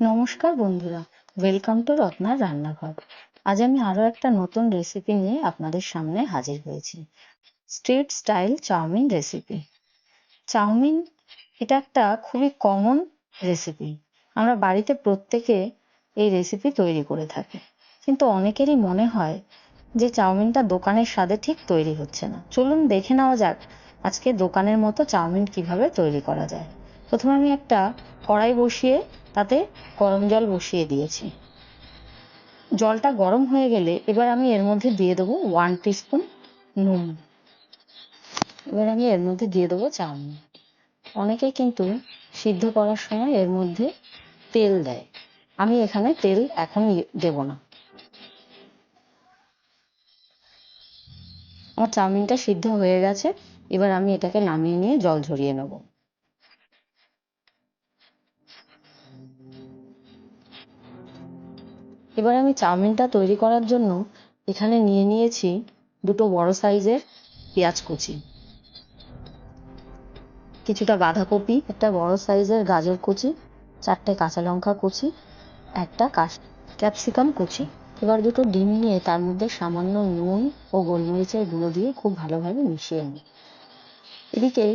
নমস্কার বন্ধুরা welcome to রত্নার রান্নাঘর। আজ আমি আরও একটা নতুন রেসিপি নিয়ে আপনাদের সামনে হাজির হয়েছি। Street style chowmein recipe chowmein এটা একটা খুবই কমন রেসিপি আমরা বাড়িতে প্রত্যেকে এই রেসিপি তৈরি করে থাকি। কিন্তু অনেকেরই মনে হয় যে চাউমিনটা দোকানের স্বাদে ঠিক তৈরি হচ্ছে না। চলুন দেখে নেওয়া যাক আজকে দোকানের মতো চাউমিন কীভাবে তৈরি করা যায়। প্রথমে আমি একটা কড়াই বসিয়ে তাতে গরম জল বসিয়ে দিয়েছি। জলটা গরম হয়ে গেলে এবার আমি এর মধ্যে দিয়ে দেবো ওয়ান টিস্পুন নুন। এবার আমি এর মধ্যে দিয়ে দেবো চাউমিন। অনেকে কিন্তু সিদ্ধ করার সময় এর মধ্যে তেল দেয়। আমি এখানে তেল এখন দেব না। আমার চাউমিনটা সিদ্ধ হয়ে গেছে। এবার আমি এটাকে নামিয়ে নিয়ে জল ঝরিয়ে নেব। এবার আমি চাউমিনটা তৈরি করার জন্য এখানে নিয়ে নিয়েছি দুটো বড় সাইজের পেঁয়াজ কুচি। কিছুটা বাঁধাকপি, একটা বড় সাইজের গাজর কুচি, চারটে কাঁচা লঙ্কা কুচি, একটা ক্যাপসিকাম কুচি। এবার দুটো ডিম নিয়ে তার মধ্যে সামান্য নুন ও গোলমরিচের গুঁড়ো দিয়ে খুব ভালোভাবে মিশিয়ে নিই। এদিকে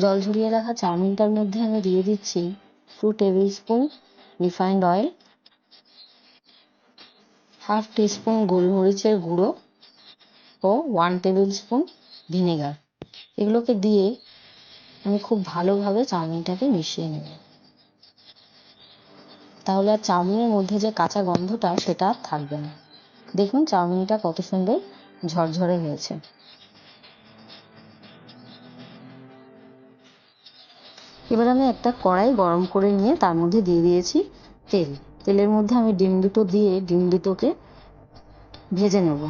জল ঝরিয়ে রাখা চাউমিনটার মধ্যে আমি দিয়ে দিচ্ছি two table spoon refined oil half teaspoon গোলমরিচের গুঁড়ো ও ওয়ান টেবিল স্পুন ভিনেগার। এগুলোকে দিয়ে আমি খুব ভালোভাবে চাউমিনটাকে মিশিয়ে নেব। তাহলে আর চাউমিনের মধ্যে যে কাঁচা গন্ধটা, সেটা আর থাকবে না। দেখুন চাউমিনটা কত সুন্দর ঝরঝরে হয়েছে। এবার আমি একটা কড়াই গরম করে নিয়ে তার মধ্যে দিয়ে দিয়েছি তেল। তেলের মধ্যে আমি ডিম দুটো দিয়ে ডিম দুটোকে ভেজে নেব।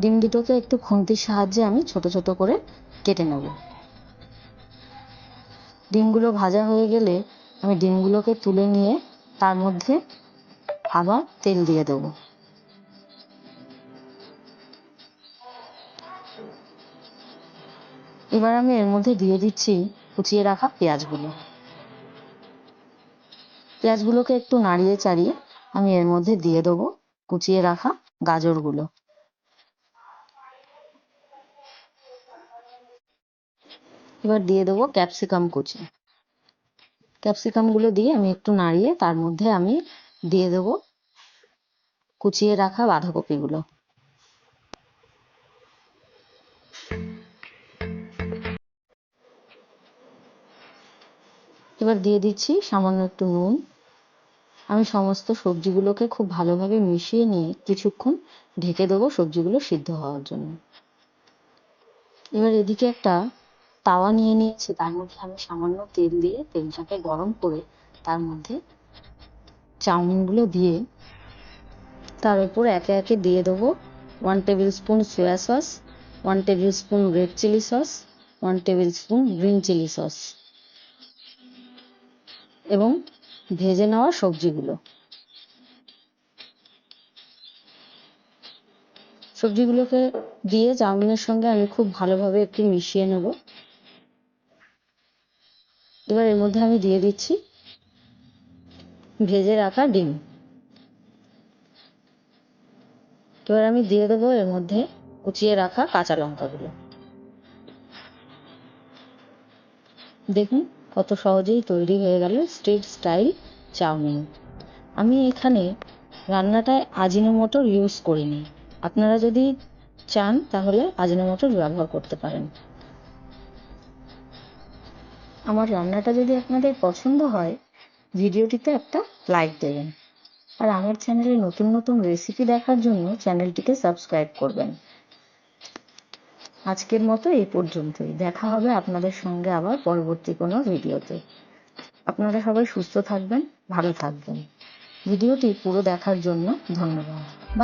ডিম দুটোকে একটু খুন্তির সাহায্যে আমি ছোট ছোট করে কেটে নেব। ডিমগুলো ভাজা হয়ে গেলে আমি ডিমগুলোকে তুলে নিয়ে তার মধ্যে আবার তেল দিয়ে দেব। এবার আমি এর মধ্যে দিয়ে দিচ্ছি কুচিয়ে রাখা পেঁয়াজগুলো। পেঁয়াজগুলোকে একটু নাড়িয়ে চাড়িয়ে আমি এর মধ্যে দিয়ে দেবো কুচিয়ে রাখা গাজরগুলো। এবার দিয়ে দেবো ক্যাপসিকাম কুচি। ক্যাপসিকামগুলো দিয়ে আমি একটু নাড়িয়ে তার মধ্যে আমি দিয়ে দেবো কুচিয়ে রাখা বাঁধাকপিগুলো। এবার দিয়ে দিচ্ছি সামান্য একটু নুন। আমি সমস্ত সবজিগুলোকে খুব ভালোভাবে মিশিয়ে নিয়ে কিছুক্ষণ ঢেকে দেবো সবজিগুলো সিদ্ধ হওয়ার জন্য। এবার এদিকে একটা তাওয়া নিয়ে নিয়েছি, তার মধ্যে আমি সামান্য তেল দিয়ে তেলটাকে গরম করে তার মধ্যে চাউমিনগুলো দিয়ে তার উপর একে একে দিয়ে দেবো। One table spoon soya sauce one table spoon red chilli sauce one table spoon green chilli sauce এবং ভেজে নেওয়া সবজিগুলো। সবজিগুলোকে দিয়ে চাউমিনের সঙ্গে আমি খুব ভালোভাবে একটু মিশিয়ে নেব। এবার এর মধ্যে আমি দিয়ে দিচ্ছি ভেজে রাখা ডিম। এবার আমি দিয়ে দেবো এর মধ্যে কুচিয়ে রাখা কাঁচা লঙ্কাগুলো। দেখুন কত সহজেই তৈরি হয়ে গেল স্ট্রিট স্টাইল চাউমিন। আমি এখানে রান্নাটায় আজিনোমোটোর ইউজ করিনি। আপনারা যদি চান, তাহলে আজিনোমোটোর ব্যবহার করতে পারেন। আমার রান্নাটা যদি আপনাদের পছন্দ হয়, ভিডিওটিতে একটা লাইক দেবেন। আর আমার চ্যানেলে নতুন নতুন রেসিপি দেখার জন্য চ্যানেলটিকে সাবস্ক্রাইব করবেন। আজকের মতো এই পর্যন্তই। দেখা হবে আপনাদের সঙ্গে আবার পরবর্তী কোনো ভিডিওতে। আপনারা সবাই সুস্থ থাকবেন, ভালো থাকবেন। ভিডিওটি পুরো দেখার জন্য ধন্যবাদ।